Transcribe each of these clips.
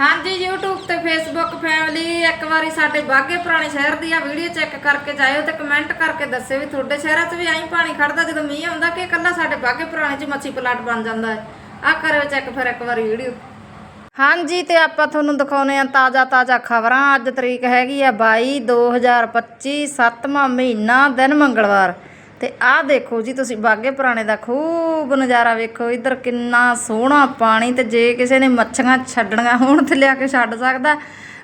ਹਾਂਜੀ, YouTube ਤੇ Facebook family ਇੱਕ ਵਾਰੀ ਸਾਡੇ ਬਾਗੇ ਪੁਰਾਣੇ ਸ਼ਹਿਰ ਦੀ ਆ ਵੀਡੀਓ ਚੈੱਕ ਕਰਕੇ ਜਾਇਓ ਤੇ ਕਮੈਂਟ ਕਰਕੇ ਦੱਸਿਓ ਵੀ ਤੁਹਾਡੇ ਸ਼ਹਿਰਾਂ 'ਚ ਵੀ ਐਂ ਪਾਣੀ ਖੜਦਾ ਜਦੋਂ ਮੀਂਹ ਆਉਂਦਾ ਕਿ ਇਕੱਲਾ ਸਾਡੇ ਬਾਗੇ ਪੁਰਾਣੇ 'ਚ ਮੱਛੀ ਪਲਾਟ ਬਣ ਜਾਂਦਾ ਹੈ। ਆ ਕਰਿਓ ਚੈੱਕ ਫਿਰ ਇੱਕ ਵਾਰੀ ਵੀਡੀਓ ਹਾਂਜੀ, ਤੇ ਆਪਾਂ ਤੁਹਾਨੂੰ ਦਿਖਾਉਨੇ ਆ ਤਾਜ਼ਾ ਤਾਜ਼ਾ ਖਬਰਾਂ। ਅੱਜ ਤਰੀਕ ਹੈਗੀ ਆ 22 2025 ਸੱਤਵਾਂ ਮਹੀਨਾ, ਦਿਨ ਮੰਗਲਵਾਰ। ਤੇ ਆਹ ਦੇਖੋ ਜੀ, ਤੁਸੀਂ ਬਾਗੇ ਪੁਰਾਣੇ ਦਾ ਖੂਬ ਨਜ਼ਾਰਾ ਵੇਖੋ, ਇੱਧਰ ਕਿੰਨਾ ਸੋਹਣਾ ਪਾਣੀ ਤੇ ਜੇ ਕਿਸੇ ਨੇ ਮੱਛੀਆਂ ਛੱਡਣੀਆਂ ਹੋਣ ਤੇ ਲਿਆ ਕੇ ਛੱਡ ਸਕਦਾ,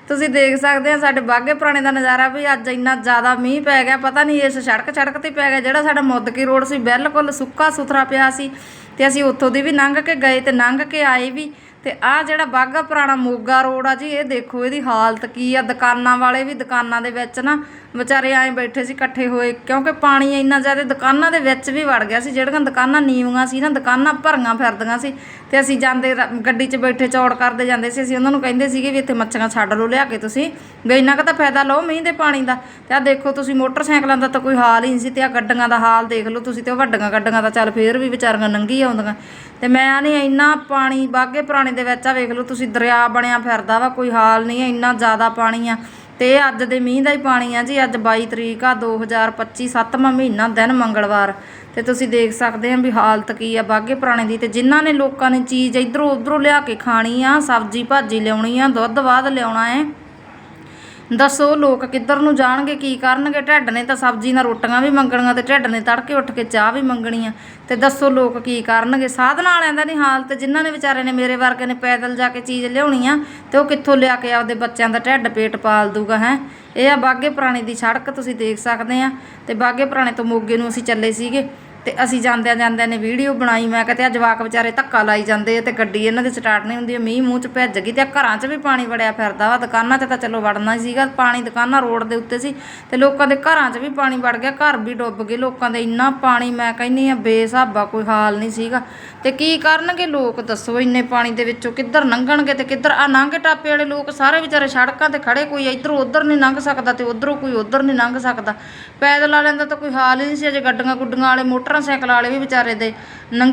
ਤੁਸੀਂ ਦੇਖ ਸਕਦੇ ਆ ਸਾਡੇ ਬਾਗੇ ਪੁਰਾਣੇ ਦਾ ਨਜ਼ਾਰਾ ਵੀ ਅੱਜ ਇੰਨਾ ਜ਼ਿਆਦਾ ਮੀਂਹ ਪੈ ਗਿਆ, ਪਤਾ ਨਹੀਂ ਇਸ ਸੜਕ ਸੜਕ ਤੇ ਪੈ ਗਿਆ, ਜਿਹੜਾ ਸਾਡਾ ਮੁੱਦਕੀ ਰੋਡ ਸੀ ਬਿਲਕੁਲ ਸੁੱਕਾ ਸੁਥਰਾ ਪਿਆ ਸੀ ਤੇ ਅਸੀਂ ਉੱਥੋਂ ਦੀ ਵੀ ਲੰਘ ਕੇ ਗਏ ਤੇ ਲੰਘ ਕੇ ਆਏ ਵੀ। ਤੇ ਆ ਜਿਹੜਾ ਬਾਗਾ ਪੁਰਾਣਾ ਮੋਗਾ ਰੋਡ ਆ ਜੀ, ਇਹ ਦੇਖੋ ਇਹਦੀ ਹਾਲਤ ਕੀ ਆ। ਦੁਕਾਨਾਂ ਵਾਲੇ ਵੀ ਦੁਕਾਨਾਂ ਦੇ ਵਿੱਚ ਨਾ ਵਿਚਾਰੇ ਐਂ ਬੈਠੇ ਸੀ, ਇਕੱਠੇ ਹੋਏ, ਕਿਉਂਕਿ ਪਾਣੀ ਇੰਨਾ ਜ਼ਿਆਦਾ ਦੁਕਾਨਾਂ ਦੇ ਵਿੱਚ ਵੀ ਵੜ ਗਿਆ ਸੀ, ਜਿਹੜੀਆਂ ਦੁਕਾਨਾਂ ਨੀਵੀਆਂ ਸੀ ਨਾ, ਦੁਕਾਨਾਂ ਭਰੀਆਂ ਫਿਰਦੀਆਂ ਸੀ ਤੇ ਅਸੀਂ ਜਾਂਦੇ ਰ- ਗੱਡੀ 'ਚ ਬੈਠੇ ਚੌੜ ਕਰਦੇ ਜਾਂਦੇ ਸੀ, ਅਸੀਂ ਉਹਨਾਂ ਨੂੰ ਕਹਿੰਦੇ ਸੀਗੇ ਵੀ ਇੱਥੇ ਮੱਛੀਆਂ ਛੱਡ ਲਓ, ਲਿਆ ਕੇ ਤੁਸੀਂ, ਵੀ ਇੰਨਾ ਕੁ ਤਾਂ ਫਾਇਦਾ ਲਓ ਮੀਂਹ ਦੇ ਪਾਣੀ ਦਾ। ਤੇ ਆ ਦੇਖੋ ਤੁਸੀਂ ਮੋਟਰਸਾਈਕਲਾਂ ਦਾ ਤਾਂ ਕੋਈ ਹਾਲ ਹੀ ਨਹੀਂ ਸੀ ਤੇ ਆ ਗੱਡੀਆਂ ਦਾ ਹਾਲ ਦੇਖ ਲਓ ਤੁਸੀਂ ਤੇ ਉਹ ਵੱਡੀਆਂ ਗੱਡੀਆਂ ਦਾ ਚੱਲ ਫੇਰ ਵੀ ਵਿਚਾਰੀਆਂ ਨੰਗੀ ਆਉਂਦੀਆਂ। ਤੇ ਮੈਂ ਨਹੀਂ ਇੰਨਾ ਪਾਣੀ ਬਾਗੇ ਪੁਰਾਣੇ ਦੇ ਵਿੱਚ ਆ, ਵੇਖ ਲਓ, ਤੁਸੀਂ ਦਰਿਆ ਬਣਿਆ ਫਿਰਦਾ ਵਾ, ਕੋਈ ਹਾਲ ਨਹੀਂ ਹੈ ਇੰਨਾ ਜ਼ਿਆਦਾ ਪਾਣੀ ਆ। ਤੇ ਇਹ ਅੱਜ ਦੇ ਮੀਂਹ ਦਾ ਹੀ ਪਾਣੀ ਆ ਜੀ, ਅੱਜ 22 ਤਰੀਕ ਆ 2025 ਸੱਤਵਾਂ ਮਹੀਨਾ, ਦਿਨ ਮੰਗਲਵਾਰ। ਤੇ ਤੁਸੀਂ ਦੇਖ ਸਕਦੇ ਆ ਵੀ ਹਾਲਤ ਕੀ ਆ ਬਾਗੇ ਪੁਰਾਣੇ ਦੀ। ਤੇ ਜਿਨ੍ਹਾਂ ਨੇ ਲੋਕਾਂ ਨੇ ਚੀਜ਼ ਇਧਰੋਂ ਉਧਰੋਂ ਲਿਆ ਕੇ ਖਾਣੀ ਆ ਸਬਜ਼ੀ ਭਾਜੀ ਲਿਆਉਣੀ ਆ ਦੁੱਧ ਬਾਅਦ ਲਿਆਉਣਾ ਹੈ। ਦੱਸੋ ਲੋਕ ਕਿੱਧਰ ਨੂੰ ਜਾਣਗੇ, ਕੀ ਕਰਨਗੇ? ਢਿੱਡ ਨੇ ਤਾਂ ਸਬਜ਼ੀ ਨਾਲ ਰੋਟੀਆਂ ਵੀ ਮੰਗਣੀਆਂ ਤੇ ਢਿੱਡ ਨੇ ਤੜਕੇ ਉੱਠ ਕੇ ਚਾਹ ਵੀ ਮੰਗਣੀ ਆ ਤੇ ਦੱਸੋ ਲੋਕ ਕੀ ਕਰਨਗੇ? ਸਾਧਨ ਵਾਲਿਆਂ ਦਾ ਨਹੀਂ ਹਾਲਤ ਜਿਨ੍ਹਾਂ ਨੇ ਵਿਚਾਰੇ ਨੇ ਮੇਰੇ ਵਰਗੇ ਨੇ ਪੈਦਲ ਜਾ ਕੇ ਚੀਜ਼ ਲਿਆਉਣੀ ਆ ਤੇ ਉਹ ਕਿੱਥੋਂ ਲਿਆ ਕੇ ਆਪਦੇ ਬੱਚਿਆਂ ਦਾ ਢਿੱਡ ਪੇਟ ਪਾਲ ਦੂਗਾ, ਹੈ? ਇਹ ਆ ਬਾਗੇ ਪੁਰਾਣੇ ਦੀ ਸੜਕ ਤੁਸੀਂ ਦੇਖ ਸਕਦੇ ਆ ਤੇ ਬਾਗੇ ਪੁਰਾਣੇ ਤੋਂ ਮੋਗੇ ਨੂੰ ਅਸੀਂ ਚੱਲੇ ਸੀਗੇ। ਤੇ ਅਸੀਂ ਜਾਂਦਿਆਂ ਜਾਂਦਿਆਂ ਨੇ ਵੀਡੀਓ ਬਣਾਈ, ਮੈਂ ਕਿਹਾ ਤੇ ਆ ਜਵਾਕ ਵਿਚਾਰੇ ਧੱਕਾ ਲਾਈ ਜਾਂਦੇ ਆ ਤੇ ਗੱਡੀ ਇਹਨਾਂ ਦੀ ਸਟਾਰਟ ਨਹੀਂ ਹੁੰਦੀ ਮੀਂਹ ਮੂੰਹ ਚ ਭੱਜ ਗਈ ਤੇ ਘਰਾਂ 'ਚ ਵੀ ਪਾਣੀ ਵੜਿਆ ਫਿਰਦਾ ਵਾ, ਦੁਕਾਨਾਂ 'ਚ ਤਾਂ ਚਲੋ ਵੜਨਾ ਹੀ ਸੀਗਾ, ਪਾਣੀ ਦੁਕਾਨਾਂ ਰੋਡ ਦੇ ਉੱਤੇ ਸੀ ਤੇ ਲੋਕਾਂ ਦੇ ਘਰਾਂ 'ਚ ਵੀ ਪਾਣੀ ਵੜ ਗਿਆ, ਘਰ ਵੀ ਡੁੱਬ ਗਏ, ਲੋਕਾਂ ਦੇ ਇੰਨਾ ਪਾਣੀ ਮੈਂ ਕਹਿੰਨੀ ਆ ਬੇਸਾਬਾ ਕੋਈ ਹਾਲ ਨਹੀਂ ਸੀਗਾ। ਤੇ ਕੀ ਕਰਨਗੇ ਲੋਕ ਦੱਸੋ ਇੰਨੇ ਪਾਣੀ ਦੇ ਵਿੱਚੋਂ, ਕਿੱਧਰ ਲੰਘਣਗੇ ਤੇ ਕਿੱਧਰ ਆ ਲੰਘ ਟਾਪੇ ਵਾਲੇ ਲੋਕ ਸਾਰੇ ਵਿਚਾਰੇ ਸੜਕਾਂ ਤੇ ਖੜੇ, ਕੋਈ ਇੱਧਰੋਂ ਉੱਧਰ ਨਹੀਂ ਲੰਘ ਸਕਦਾ ਤੇ ਉੱਧਰੋਂ ਕੋਈ ਉੱਧਰ ਨਹੀਂ ਲੰਘ ਸਕਦਾ। ਪੈਦਲ ਵਾਲਿਆਂ ਦਾ ਤਾਂ ਕੋਈ ਹਾਲ ਹੀ ਨਹੀਂ ਸੀ, ਅਜੇ ਗੱਡੀਆਂ ਗੁੱਡੀਆਂ ਵਾਲੇ ਮੋਟਰ ਮੋਟਰਸਾਈਕਲ ਵਾਲੇ ਵੀ ਵਿਚਾਰੇ ਦੇ ਨੰਗ